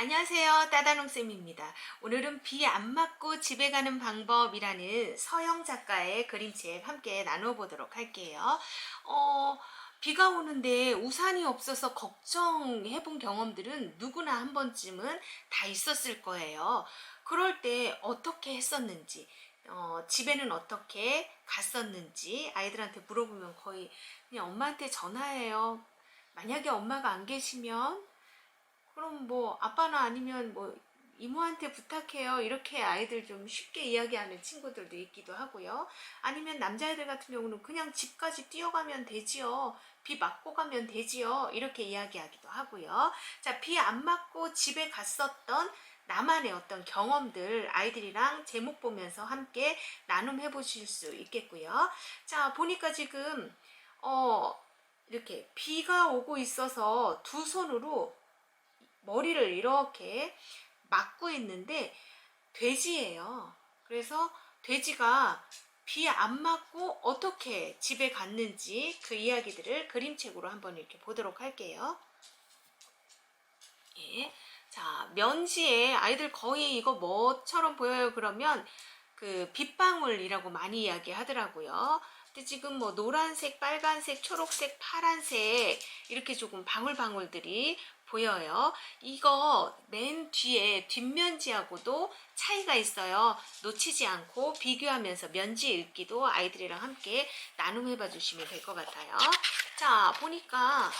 안녕하세요. 따다농쌤입니다. 오늘은 비 안 맞고 집에 가는 방법이라는 서영 작가의 그림책 함께 나눠보도록 할게요. 어, 비가 오는데 우산이 없어서 걱정해 본 경험들은 누구나 한 번쯤은 다 있었을 거예요. 그럴 때 어떻게 했었는지, 어, 집에는 어떻게 갔었는지 아이들한테 물어보면 거의 그냥 엄마한테 전화해요. 만약에 엄마가 안 계시면 그럼 뭐 아빠나 아니면 뭐 이모한테 부탁해요. 이렇게 아이들 좀 쉽게 이야기하는 친구들도 있기도 하고요. 아니면 남자애들 같은 경우는 그냥 집까지 뛰어가면 되지요. 비 맞고 가면 되지요. 이렇게 이야기하기도 하고요. 자, 비 안 맞고 집에 갔었던 나만의 어떤 경험들 아이들이랑 제목 보면서 함께 나눔해 보실 수 있겠고요. 자, 보니까 지금 어 이렇게 비가 오고 있어서 두 손으로 머리를 이렇게 막고 있는데 돼지예요. 그래서 돼지가 비 안 맞고 어떻게 집에 갔는지 그 이야기들을 그림책으로 한번 이렇게 보도록 할게요. 예. 자, 면지에 아이들 거의 이거 뭐처럼 보여요? 그러면 그 빗방울이라고 많이 이야기 하더라고요. 근데 지금 뭐 노란색, 빨간색, 초록색, 파란색 이렇게 조금 방울방울들이 보여요. 이거 맨 뒤에 뒷면지하고도 차이가 있어요. 놓치지 않고 비교하면서 면지 읽기도 아이들이랑 함께 나눔해 봐 주시면 될 것 같아요. 자, 보니까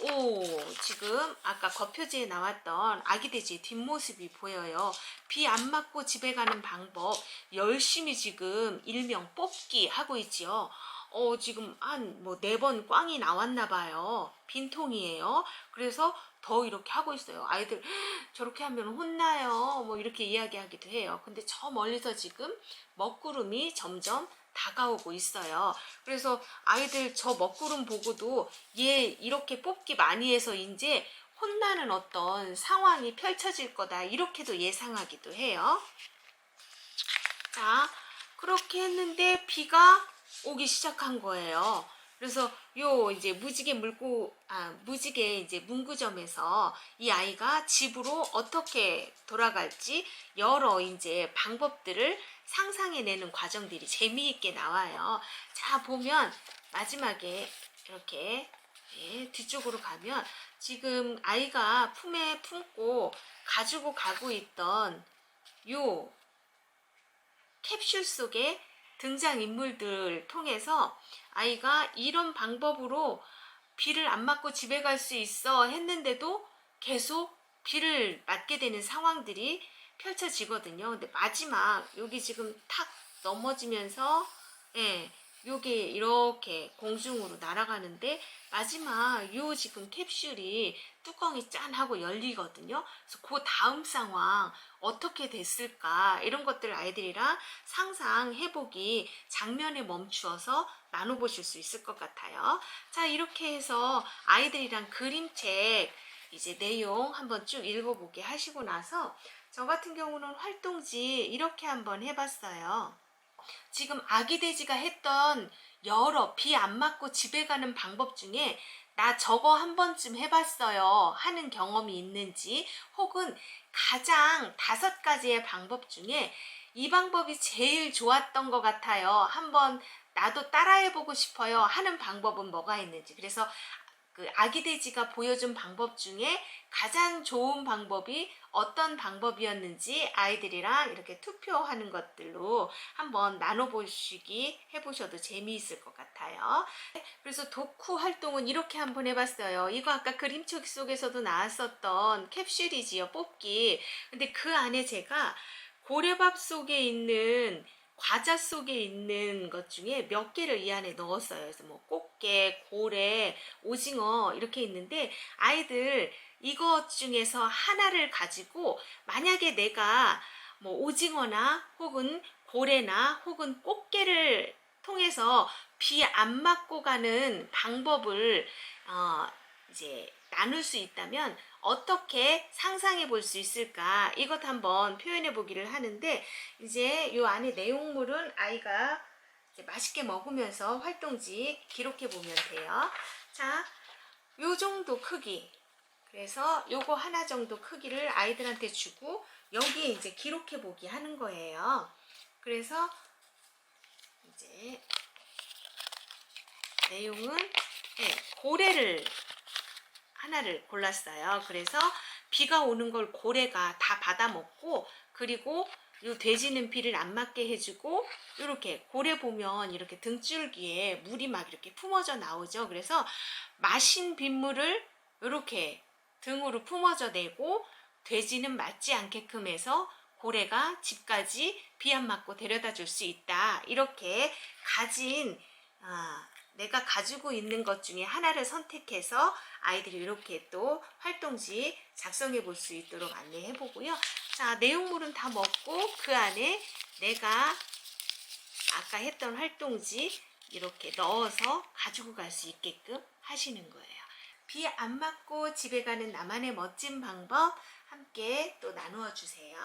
오, 지금 아까 겉표지에 나왔던 아기 돼지의 뒷모습이 보여요. 비 안 맞고 집에 가는 방법 열심히 지금 일명 뽑기 하고 있지요. 어, 지금 한 뭐 네 번 꽝이 나왔나 봐요. 빈통이에요. 그래서 더 이렇게 하고 있어요. 아이들 저렇게 하면 혼나요. 뭐 이렇게 이야기하기도 해요. 근데 저 멀리서 지금 먹구름이 점점 다가오고 있어요. 그래서 아이들 저 먹구름 보고도 얘 이렇게 뽑기 많이 해서 이제 혼나는 어떤 상황이 펼쳐질 거다. 이렇게도 예상하기도 해요. 자, 그렇게 했는데 비가 오기 시작한 거예요. 그래서 요 이제 무지개 물고 아 무지개 이제 문구점에서 이 아이가 집으로 어떻게 돌아갈지 여러 이제 방법들을 상상해내는 과정들이 재미있게 나와요. 자 보면 마지막에 이렇게 예, 뒤쪽으로 가면 지금 아이가 품에 품고 가지고 가고 있던 요 캡슐 속에 등장 인물들 통해서 아이가 이런 방법으로 비를 안 맞고 집에 갈 수 있어 했는데도 계속 비를 맞게 되는 상황들이 펼쳐지거든요. 근데 마지막 여기 지금 탁 넘어지면서 예, 요게 이렇게 공중으로 날아가는데 마지막 요 지금 캡슐이 뚜껑이 짠 하고 열리거든요. 그래서 그 다음 상황 어떻게 됐을까 이런 것들 아이들이랑 상상해보기 장면에 멈추어서 나눠보실 수 있을 것 같아요. 자 이렇게 해서 아이들이랑 그림책 이제 내용 한번 쭉 읽어보게 하시고 나서 저 같은 경우는 활동지 이렇게 한번 해봤어요. 지금 아기 돼지가 했던 여러 비 안 맞고 집에 가는 방법 중에 나 저거 한 번쯤 해봤어요 하는 경험이 있는지 혹은 가장 다섯 가지의 방법 중에 이 방법이 제일 좋았던 것 같아요. 한번 나도 따라해보고 싶어요 하는 방법은 뭐가 있는지 그래서 그 아기 돼지가 보여준 방법 중에 가장 좋은 방법이 어떤 방법이었는지 아이들이랑 이렇게 투표하는 것들로 한번 나눠보시기 해보셔도 재미있을 것 같아요. 그래서 독후 활동은 이렇게 한번 해봤어요. 이거 아까 그림책 속에서도 나왔었던 캡슐이지요, 뽑기. 근데 그 안에 제가 고래밥 속에 있는 과자 속에 있는 것 중에 몇 개를 이 안에 넣었어요. 그래서 뭐 꽃게, 고래, 오징어 이렇게 있는데 아이들 이것 중에서 하나를 가지고 만약에 내가 뭐 오징어나 혹은 고래나 혹은 꽃게를 통해서 비 안 맞고 가는 방법을 어 이제 나눌 수 있다면 어떻게 상상해 볼 수 있을까? 이것 한번 표현해 보기를 하는데 이제 요 안에 내용물은 아이가 맛있게 먹으면서 활동지 기록해 보면 돼요. 자, 요 정도 크기 그래서 요거 하나 정도 크기를 아이들한테 주고 여기에 이제 기록해 보기 하는 거예요. 그래서 이제 내용은 예, 고래를 하나를 골랐어요. 그래서 비가 오는 걸 고래가 다 받아먹고 그리고 요 돼지는 비를 안 맞게 해주고 이렇게 고래 보면 이렇게 등줄기에 물이 막 이렇게 품어져 나오죠. 그래서 마신 빗물을 이렇게 등으로 품어져 내고 돼지는 맞지 않게끔 해서 고래가 집까지 비 안 맞고 데려다 줄 수 있다. 이렇게 가진 아, 내가 가지고 있는 것 중에 하나를 선택해서 아이들이 이렇게 또 활동지 작성해 볼 수 있도록 안내해 보고요. 자, 내용물은 다 먹고 그 안에 내가 아까 했던 활동지 이렇게 넣어서 가지고 갈 수 있게끔 하시는 거예요. 비 안 맞고 집에 가는 나만의 멋진 방법 함께 또 나누어 주세요.